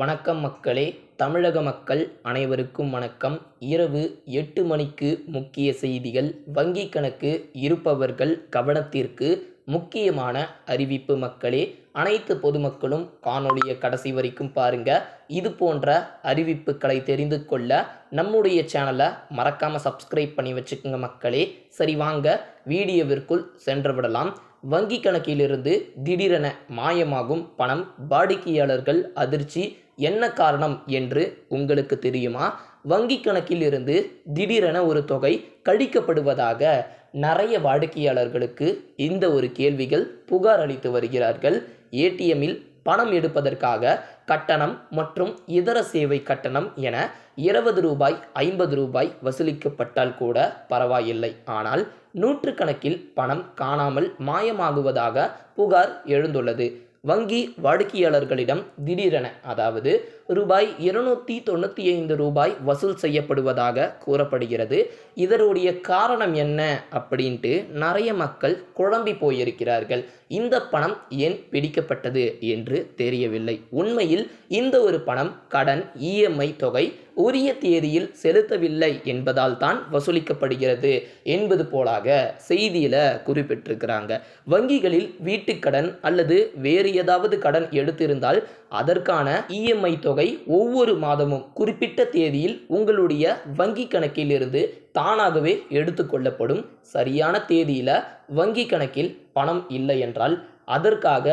வணக்கம் மக்களே தமிழக மக்கள் அனைவருக்கும் வணக்கம். இரவு எட்டு மணிக்கு முக்கிய செய்திகள். வங்கி கணக்கு இருப்பவர்கள் கவனத்திற்கு முக்கியமான அறிவிப்பு மக்களே. அனைத்து பொதுமக்களும் காணொளியை கடைசி வரைக்கும் பாருங்க. இது போன்ற அறிவிப்புகளை தெரிந்து கொள்ள நம்முடைய சேனலை மறக்காம சப்ஸ்கிரைப் பண்ணி வச்சுக்கோங்க மக்களே. சரி வாங்க வீடியோவிற்குள் சென்று விடலாம். வங்கி கணக்கிலிருந்து திடீரென மாயமாகும் பணம் வாடிக்கையாளர்கள் அதிர்ச்சி என்ன காரணம் என்று உங்களுக்கு தெரியுமா? வங்கி கணக்கிலிருந்து திடீரென ஒரு தொகை கழிக்கப்படுவதாக நிறைய வாடிக்கையாளர்களுக்கு இந்த ஒரு கேள்விகள் புகார் அளித்து வருகிறார்கள். ஏடிஎம்மில் பணம் எடுப்பதற்காக கட்டணம் மற்றும் இதர சேவை கட்டணம் என இருபது ரூபாய் ஐம்பது ரூபாய் வசூலிக்கப்பட்டால் கூட பரவாயில்லை. ஆனால் நூற்றுக்கணக்கில் பணம் காணாமல் மாயமாகுவதாக புகார் எழுந்துள்ளது. வங்கி வாடிக்கையாளர்களிடம் திடீரென அதாவது ரூபாய் இருநூற்றி தொண்ணூற்றி ஐந்து ரூபாய் வசூல் செய்யப்படுவதாக கூறப்படுகிறது. இதனுடைய காரணம் என்ன அப்படின்ட்டு நிறைய மக்கள் குழம்பி போயிருக்கிறார்கள். இந்த பணம் ஏன் பிடிக்கப்பட்டது என்று தெரியவில்லை. உண்மையில் இந்த ஒரு பணம் கடன் இஎம்ஐ தொகை உரிய தேதியில் செலுத்தவில்லை என்பதால் தான் வசூலிக்கப்படுகிறது என்பது போலாக செய்தியில் குறிப்பிட்டிருக்கிறாங்க. வங்கிகளில் வீட்டுக்கடன் அல்லது வேறு ஏதாவது கடன் எடுத்திருந்தால் அதற்கான இஎம்ஐ தொகை ஒவ்வொரு மாதமும் குறிப்பிட்ட தேதியில் உங்களுடைய வங்கி கணக்கிலிருந்து தானாகவே எடுத்துக்கொள்ளப்படும் சரியான தேதியில் வங்கி கணக்கில் பணம் இல்லை என்றால் அதற்காக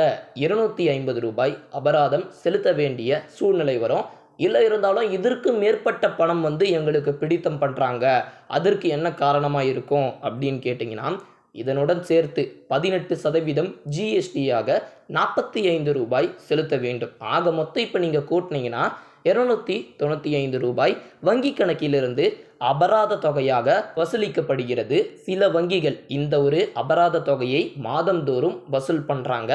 இருநூற்றி ஐம்பது ரூபாய் அபராதம் செலுத்த வேண்டிய சூழ்நிலை வரும். இல்லை இருந்தாலும் இதற்கு மேற்பட்ட பணம் வந்து எங்களுக்கு பிடித்தம் பண்ணுறாங்க அதற்கு என்ன காரணமாக இருக்கும் அப்படின்னு கேட்டிங்கன்னா இதனுடன் சேர்த்து பதினெட்டு சதவீதம் ஜிஎஸ்டியாக நாற்பத்தி ஐந்து ரூபாய் செலுத்த வேண்டும். ஆக மொத்தம் இப்போ நீங்கள் கூட்டினீங்கன்னா இருநூற்றி தொண்ணூற்றி ஐந்து ரூபாய் வங்கி கணக்கிலிருந்து அபராத தொகையாக வசூலிக்கப்படுகிறது. சில வங்கிகள் இந்த ஒரு அபராத தொகையை மாதந்தோறும் வசூல் பண்ணுறாங்க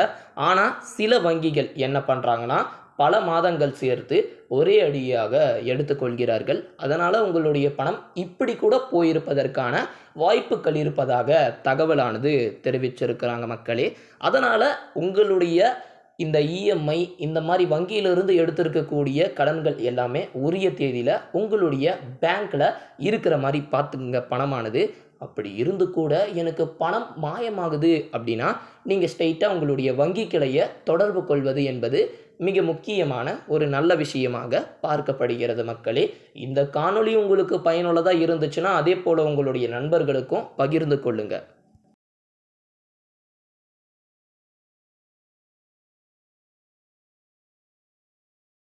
ஆனால் சில வங்கிகள் என்ன பண்ணுறாங்கன்னா பல மாதங்கள் சேர்த்து ஒரே அடியாக எடுத்துக்கொள்கிறார்கள். அதனால் உங்களுடைய பணம் இப்படி கூட போயிருப்பதற்கான வாய்ப்புகள் இருப்பதாக தகவலானது தெரிவிச்சிருக்கிறாங்க மக்களே. அதனால் உங்களுடைய இந்த இஎம்ஐ இந்த மாதிரி வங்கியிலிருந்து எடுத்திருக்கக்கூடிய கடன்கள் எல்லாமே உரிய தேதியில் உங்களுடைய பேங்க்கில் இருக்கிற மாதிரி பார்த்துக்குங்க பணமானது. அப்படி இருந்து கூட எனக்கு பணம் மாயமாகுது அப்படின்னா நீங்கள் ஸ்ட்ரைட்டாக உங்களுடைய வங்கி கிளையை தொடர்பு கொள்வது என்பது மிக முக்கியமான ஒரு நல்ல விஷயமாக பார்க்கப்படுகிறது மக்களே. இந்த காணொளி உங்களுக்கு பயனுள்ளதாக இருந்துச்சுன்னா அதே போல் உங்களுடைய நண்பர்களுக்கும் பகிர்ந்து கொள்ளுங்கள்